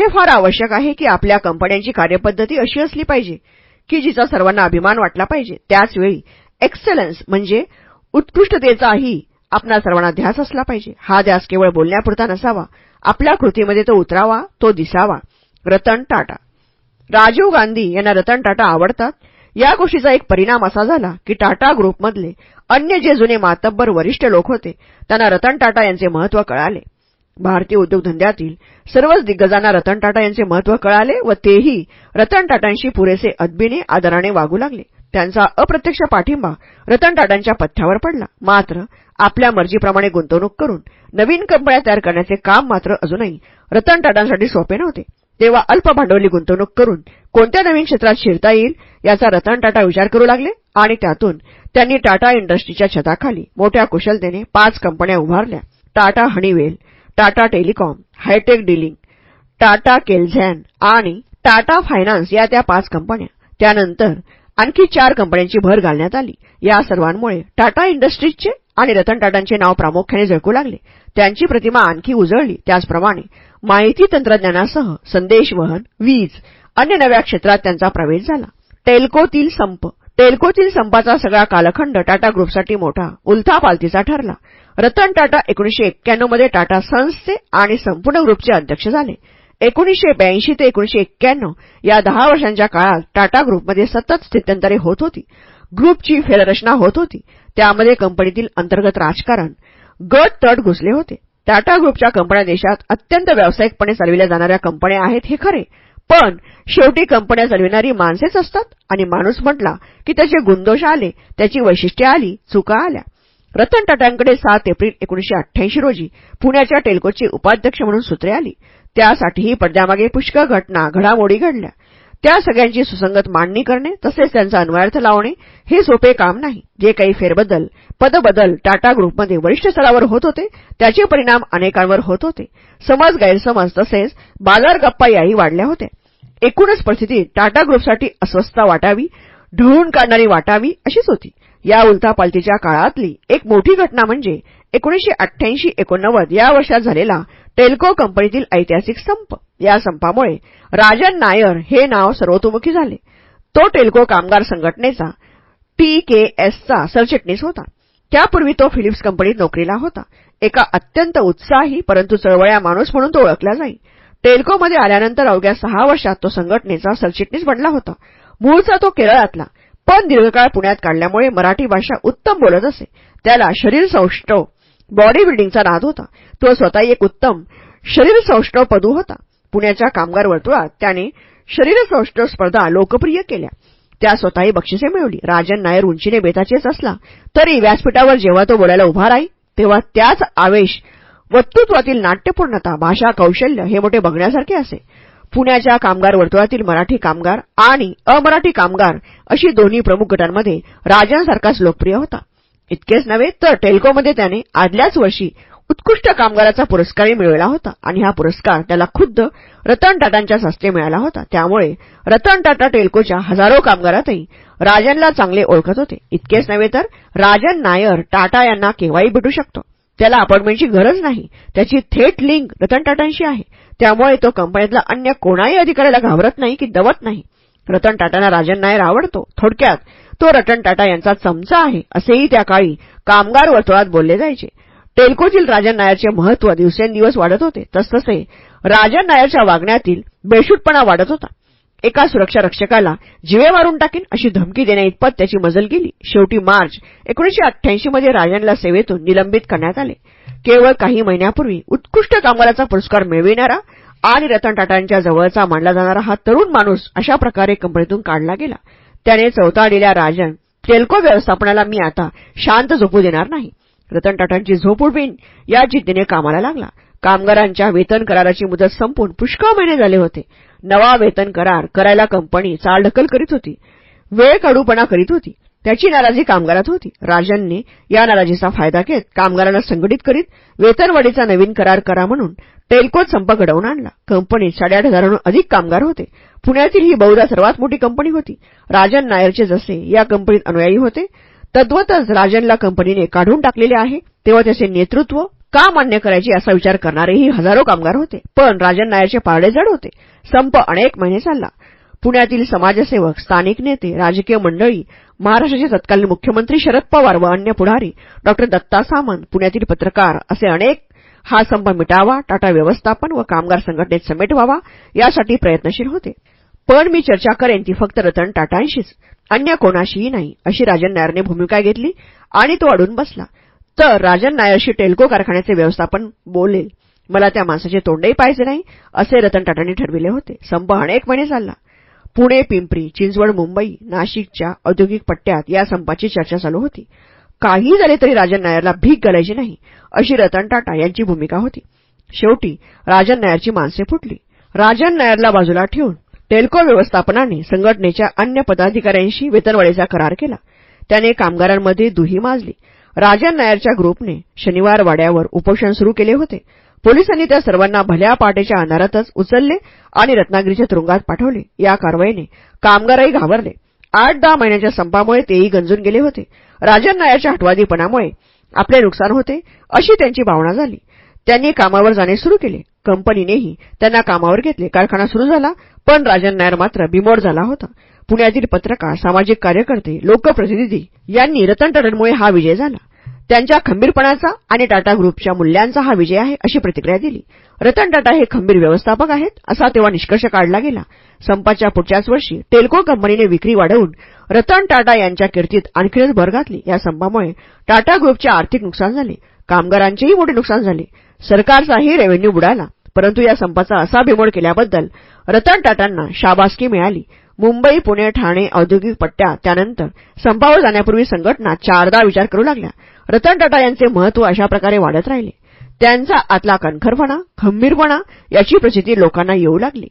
हे फार आवश्यक आहे की आपल्या कंपन्यांची कार्यपद्धती अशी असली पाहिजे की जिचा सर्वांना अभिमान वाटला पाहिजे. त्याचवेळी एक्सलन्स म्हणजे उत्कृष्टतेचाही आपला सर्वांना ध्यास असला पाहिजे. हा ध्यास केवळ बोलण्यापुरता नसावा आपल्या कृतीमध्ये तो उतरावा तो दिसावा. रतन टाटा. राजीव गांधी यांना रतन टाटा आवडतात. या गोष्टीचा एक परिणाम असा झाला की टाटा ग्रुपमधले अन्य जे जुने मातब्बर वरिष्ठ लोक होते त्यांना रतन टाटा यांचे महत्त्व कळाले. भारतीय उद्योगधंद्यातील सर्वच दिग्गजांना रतन टाटा यांचे महत्त्व कळाले व तेही रतन टाटांशी पुरेसे अदबीने आदराने वागू लागले. त्यांचा अप्रत्यक्ष पाठिंबा रतन टाटांच्या पथ्यावर पडला. मात्र आपल्या मर्जीप्रमाणे गुंतवणूक करून नवीन कंपन्या तयार करण्याचे काम मात्र अजूनही रतन टाटांसाठी सोपे नव्हते. तेव्हा अल्प भांडवली गुंतवणूक करून कोणत्या नवीन क्षेत्रात शिरता येईल याचा रतन टाटा विचार करू लागले आणि त्यातून त्यांनी टाटा इंडस्ट्रीच्या छताखाली मोठ्या कुशलतेने पाच कंपन्या उभारल्या. Tata Honeywell Tata telecom hitech dealing Tata केलझॅन आणि टाटा फायनान्स या त्या पाच कंपन्या. त्यानंतर आणखी चार कंपन्यांची भर घालण्यात आली. या सर्वांमुळे टाटा इंडस्ट्रीजचे आणि रतन टाटांचे नाव प्रामुख्याने झळकू लागले. त्यांची प्रतिमा आणखी उजळली. त्याचप्रमाणे माहिती तंत्रज्ञानासह संदेशवहन वीज अन्य नव्या क्षेत्रात त्यांचा प्रवेश झाला. टेल्कोतील संप. टेल्कोतील संपाचा सगळा कालखंड टाटा ग्रुपसाठी मोठा उलथापालथीचा ठरला. रतन टाटा एकोणीशे एक्क्याण्णवमध्ये टाटा सन्सचे आणि संपूर्ण ग्रुपचे अध्यक्ष झाले. एकोणीशे ब्याऐंशी ते एकोणीशे एक्क्याण्णव या दहा वर्षांच्या काळात टाटा ग्रुपमध्ये सतत स्थित्यंतरे होत होती. ग्रुपची फेररचना होत होती. त्यामध्ये कंपनीतील अंतर्गत राजकारण गट तट घुसले होते. टाटा ग्रुपच्या कंपन्या देशात अत्यंत व्यावसायिकपणे चालविल्या जाणाऱ्या कंपन्या आहेत हे खरे. पण शेवटी कंपन्या चालविणारी माणसेच असतात आणि माणूस म्हटला की त्याचे गुणदोष आले त्याची वैशिष्ट्ये आली चुका आल्या. रतन टाटांकडे सात एप्रिल एकोणीशे अठ्ठ्याऐंशी रोजी पुण्याच्या टेल्कोची उपाध्यक्ष म्हणून सूत्रे आली. त्यासाठीही पडद्यामागे पुष्कळ घटना घडामोडी घडल्या. त्या सगळ्यांची सुसंगत मांडणी करणे तसेच त्यांचा अन्वयार्थ लावणे हे सोपे काम नाही. जे काही फेरबदल पदबदल टाटा ग्रुपमध्ये वरिष्ठ स्तरावर होत होते त्याचे परिणाम अनेकांवर होत होते. समज गैरसमज तसेच बाजार गप्पा याही वाढल्या होत्या. एकूणच परिस्थिती टाटा ग्रुपसाठी अस्वस्थता वाटावी ढळून काढणारी वाटावी अशीच होती. या उलथापालथीच्या काळातली एक मोठी घटना म्हणजे एकोणीशे अठ्ठ्याऐंशी एकोणनव्वद या वर्षात झालेला टेल्को कंपनीतील ऐतिहासिक संप. या संपामुळे राजन नायर हे नाव सर्वतोमुखी झाले. तो टेल्को कामगार संघटनेचा टीकेएसचा सरचिटणीस होता. त्यापूर्वी तो फिलिप्स कंपनीत नोकरीला होता. एका अत्यंत उत्साही परंतु चळवळ्या माणूस म्हणून तो ओळखला जाई. टेल्कोमध्ये आल्यानंतर अवघ्या सहा वर्षात तो संघटनेचा सरचिटणीस बनला होता. मूळचा तो केरळातला. पण दीर्घकाळ पुण्यात काढल्यामुळे मराठी भाषा उत्तम बोलत असे. त्याला शरीर सौष्ठव बॉडी बिल्डिंगचा नाद होता. तो स्वतः एक उत्तम शरीर सौष्ठव पदू होता. पुण्याच्या कामगार वर्तुळात त्याने शरीर सौष्ठव स्पर्धा लोकप्रिय केल्या. त्या स्वतःही बक्षिसे मिळवली. राजन नायर उंचीने बेताचेच असला तरी व्यासपीठावर जेव्हा तो बोलायला उभा राही तेव्हा त्याच आवेश वक्तृत्वातील नाट्यपूर्णता भाषा कौशल्य हे मोठे बघण्यासारखे असे. पुण्याच्या कामगार वर्तुळातील मराठी कामगार आणि अमराठी कामगार अशी दोन्ही प्रमुख गटांमध्ये राजांसारखाच लोकप्रिय होता. इतकेच नव्हे तर टेल्कोमध्ये त्याने आदल्याच वर्षी उत्कृष्ट कामगाराचा पुरस्कारही मिळवला होता आणि हा पुरस्कार त्याला खुद्द रतन टाटांच्या हस्ते मिळाला होता. त्यामुळे रतन टाटा टेल्कोच्या हजारो कामगारातही राजनला चांगले ओळखत होते. इतकेच नव्हे तर राजन नायर टाटा यांना केव्हाही भेटू शकतो. त्याला अपॉइंटमेंटची गरज नाही. त्याची थेट लिंक रतन टाटांशी आहे. त्यामुळे तो कंपनीतला अन्य कोणाही अधिकाऱ्याला घाबरत नाही की दवत नाही. रतन टाटांना राजन नायर आवडतो. थोडक्यात तो रतन टाटा यांचा चमचा आहे असेही त्या काळी कामगार वर्तुळात बोलले जायचे. टेल्कोतील राजन नायरचे महत्त्व दिवसेंदिवस वाढत होते. तसतसे राजन नायरच्या वागण्यातील बेशूटपणा वाढत होता. एका सुरक्षा रक्षकाला जिवे मारून टाकेन अशी धमकी देण्याइतपत त्याची मजल गेली. शेवटी मार्च एकोणीशे अठ्ठ्याऐंशीमध्ये राजनला सेवेतून निलंबित करण्यात आले. केवळ काही महिन्यापूर्वी उत्कृष्ट कामगाराचा पुरस्कार मिळविणारा आणि रतन टाटांच्या जवळचा मानला जाणारा हा तरुण माणूस अशा प्रकारे कंपनीतून काढला गेला. त्याने चौताळलेल्या राजन टेल्को व्यवस्थापनाला मी आता शांत झोपू देणार नाही. रतन टाटांची झोप उडवीन या जिद्दीने कामाला लागला. कामगारांच्या वेतन कराराची मुदत संपून पुष्कळ महिने झाले होते. नवा वेतन करार करायला कंपनी चालढकल करीत होती. वेळ काढूपणा करीत होती. त्याची नाराजी कामगारात होती. राजनने या नाराजीचा फायदा घेत कामगारांना संघटित करीत वेतनवाढीचा नवीन करार करा म्हणून टेल्कोत संप घडवून आणला. कंपनीत साडेआठ हजारांहून अधिक कामगार होते. पुण्यातील ही बहुधा सर्वात मोठी कंपनी होती. राजन नायरचे जसे या कंपनीत अनुयायी होते तद्वतच राजनला कंपनीने काढून टाकलेले आहे. तेव्हा त्याचे नेतृत्व का मान्य करायची असा विचार करणारेही हजारो कामगार होते. पण राजन नायरचे पारडे जड होते. संप अनेक महिने चालला. पुण्यातील समाजसेवक स्थानिक नेते राजकीय मंडळी महाराष्ट्राचे तत्कालीन मुख्यमंत्री शरद पवार व अन्य पुढारी डॉ. दत्ता सामंत पुण्यातील पत्रकार असे अनेक हा संप मिटावा टाटा व्यवस्थापन व कामगार संघटनेत समेट व्हावा यासाठी प्रयत्नशील होते. पण मी चर्चा करेन ती फक्त रतन टाटांशीच. अन्य कोणाशीही नाही अशी राजन नायरने भूमिका घेतली आणि तो अडून बसला. तर राजन नायरशी टेल्को कारखान्याचे व्यवस्थापन बोलेल. मला त्या माणसाचे तोंडही पाहायचे नाही असे रतन टाटांनी ठरविले होते. संप अनेक महिने चालला. पुणे पिंपरी चिंचवड मुंबई नाशिकच्या औद्योगिक पट्ट्यात या संपाची चर्चा चालू होती. काही झाले तरी राजन नायरला भीक घालायची नाही अशी रतन टाटा यांची भूमिका होती. शेवटी राजन नायरची माणसे फुटली. राजन नायरला बाजूला ठेवून टेल्को व्यवस्थापनाने संघटनेच्या अन्य पदाधिकाऱ्यांशी वेतनवाढीचा करार केला. त्याने कामगारांमध्ये दुही माजली. राजन नायरच्या ग्रुपने शनिवार वाड्यावर उपोषण सुरू केले होते. पोलिसांनी त्या सर्वांना भल्या पहाटेच्या अंधारातच उचलले आणि रत्नागिरीच्या तुरुंगात पाठवले. या कारवाईने कामगारही घाबरले. आठ दहा महिन्यांच्या संपामुळे तेही गंजून गेले होते. राजन नायरच्या हटवादीपणामुळे आपले नुकसान होते अशी त्यांची भावना झाली. त्यांनी कामावर जाणे सुरू केले. कंपनीनेही त्यांना कामावर घेतले. कारखाना सुरू झाला पण राजन नायर मात्र बिमोड झाला होता. पुण्यातील पत्रकार सामाजिक कार्यकर्ते लोकप्रतिनिधी यांनी रतन टाटांमुळे हा विजय झाला. त्यांच्या खंबीरपणाचा आणि टाटा ग्रुपच्या मूल्यांचा हा विजय आहे अशी प्रतिक्रिया दिली. रतन टाटा हे खंबीर व्यवस्थापक आहेत असा तेव्हा निष्कर्ष काढला गेला. संपाच्या पुढच्याच वर्षी टेल्को कंपनीने विक्री वाढवून रतन टाटा यांच्या कीर्तीत आणखीनच भर घातली. या संपामुळे टाटा ग्रुपचे आर्थिक नुकसान झाले. कामगारांचेही मोठे नुकसान झाले. सरकारचाही रेव्हेन्यू बुडाला. परंतु या संपाचा असा बिमोड केल्याबद्दल रतन टाटांना शाबासकी मिळाली. मुंबई पुणे ठाणे औद्योगिक पट्ट्या त्यानंतर संपावर जाण्यापूर्वी संघटना चारदा विचार करू लागल्या. रतन टाटा यांचे महत्त्व अशा प्रकारे वाढत राहिले. त्यांचा आतला कणखरपणा खंबीरपणा याची प्रचिती लोकांना येऊ लागली.